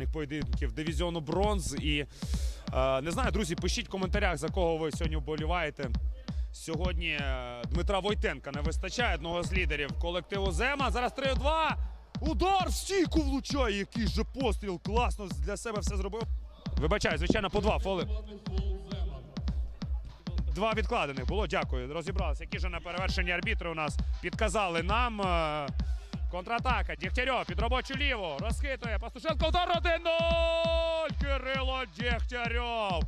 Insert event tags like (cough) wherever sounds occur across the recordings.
Фінальних поєдинків дивізіону бронз. І е, не знаю, друзі, пишіть в коментарях, за кого ви сьогодні вболіваєте. Сьогодні е, Дмитра Войтенка не вистачає одного з лідерів колективу Зема. Зараз 3-2. Удар в стійку влучає. Який же постріл. Класно для себе все зробив. Вибачаю, звичайно, по два фоли. Два відкладених було. Дякую. Розібралися. Які ж на перевершенні арбітри у нас підказали нам. Контратака. Дєгтярьов під робочу ліву. Розхитує. Пастушенко удар 1-0. Кирило Дєгтярьов.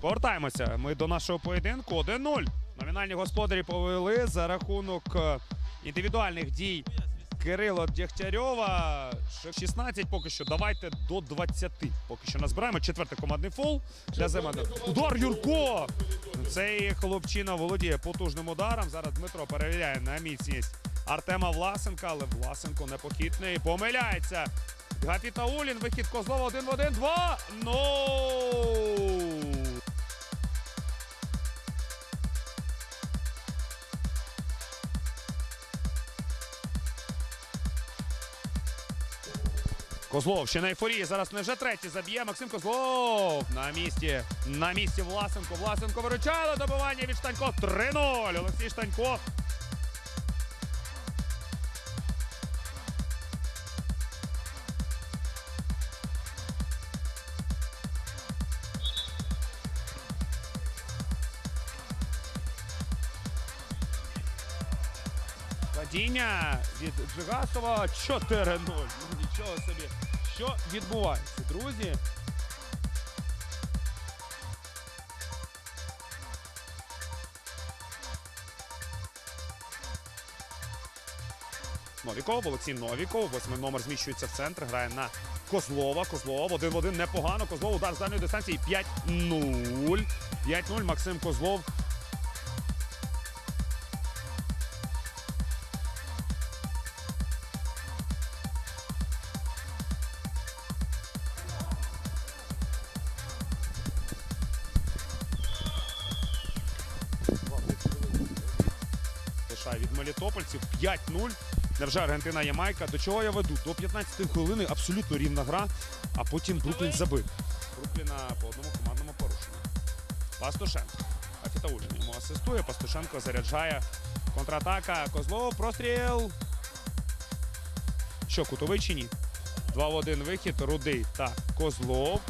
Повертаємося ми до нашого поєдинку. 1-0. Номінальні господарі повели за рахунок е, індивідуальних дій Кирило Дєгтярьова. Ще 16 поки що. Давайте до 20. Поки що назбираємо. Четвертий командний фол для Земана. Удар Юрко! Цей хлопчина володіє потужним ударом. Зараз Дмитро перевіряє на міцність Артема Власенка, але Власенко непохитний. Помиляється. Гафітаулін, вихід Козлова 1 в 1, 2. Ну! Козлов ще на ейфорії. Зараз не вже третій заб'є. Максим Козлов на місці. На місці Власенко. Власенко виручає добивання від Штанько. 3-0. Олексій Штанько. Падіння від Джигасова 4-0. Ну, Нічого собі. Що відбувається, друзі? Новіков, Олексій Новіков. Восьмий номер зміщується в центр. Грає на Козлова. Козлов один в один непогано. Козлов удар з дальньої дистанції 5-0. 5-0. Максим Козлов лишає від мелітопольців 5-0. Невже Аргентина Ямайка. До чого я веду? До 15 хвилини абсолютно рівна гра, а потім Бруклін забив. Брукліна по одному командному порушенню. Пастушенко. Афітаулін йому асистує. Пастушенко заряджає. Контратака. Козлов. Простріл. Що, кутовий чи ні? 2 в 1 вихід. Рудий та Козлов.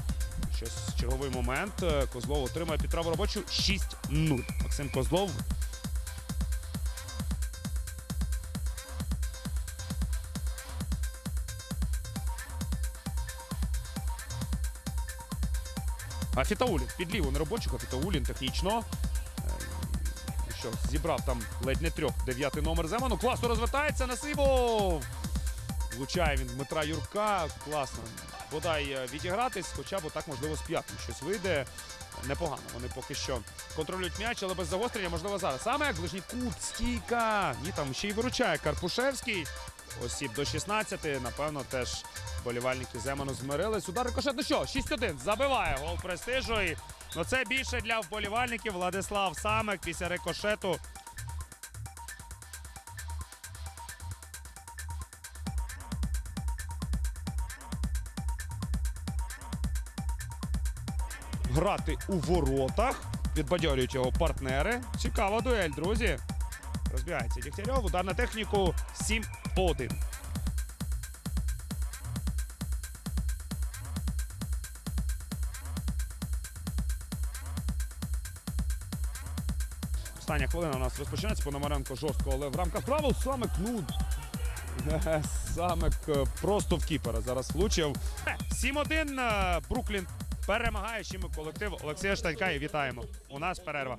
Щось черговий момент. Козлов отримає підправу робочу 6-0. Максим Козлов А Фітаулін під ліву неробочого. Фітаулін технічно. Е, Що, зібрав там ледь не трьох. Дев'ятий номер Земану. Класно розвертається. Насибов. Влучає він Дмитра Юрка. Класно. Бодай е, відігратись, хоча б так, можливо, з п'ятим щось вийде. Непогано. Вони поки що контролюють м'яч, але без загострення, можливо, зараз. Саме як ближній кут, стійка. Ні, там ще й виручає Карпушевський. Осіб до 16. Напевно, теж болівальники Земану змирились. Удар рикошет. Ну що, 6-1. Забиває гол престижу. І, ну, це більше для вболівальників. Владислав Самек після рикошету. Грати у воротах. Підбадьорюють його партнери. Цікава дуель, друзі. Розбігається Дігтярьов. Удар на техніку 7-1. Остання хвилина у нас розпочинається. Пономаренко жорстко, але в рамках правил саме кнут. (laughs) Саме просто в кіпера зараз влучив. Е, 7-1 е, Бруклін перемагає чим колектив Олексія Штанька і вітаємо. У нас перерва.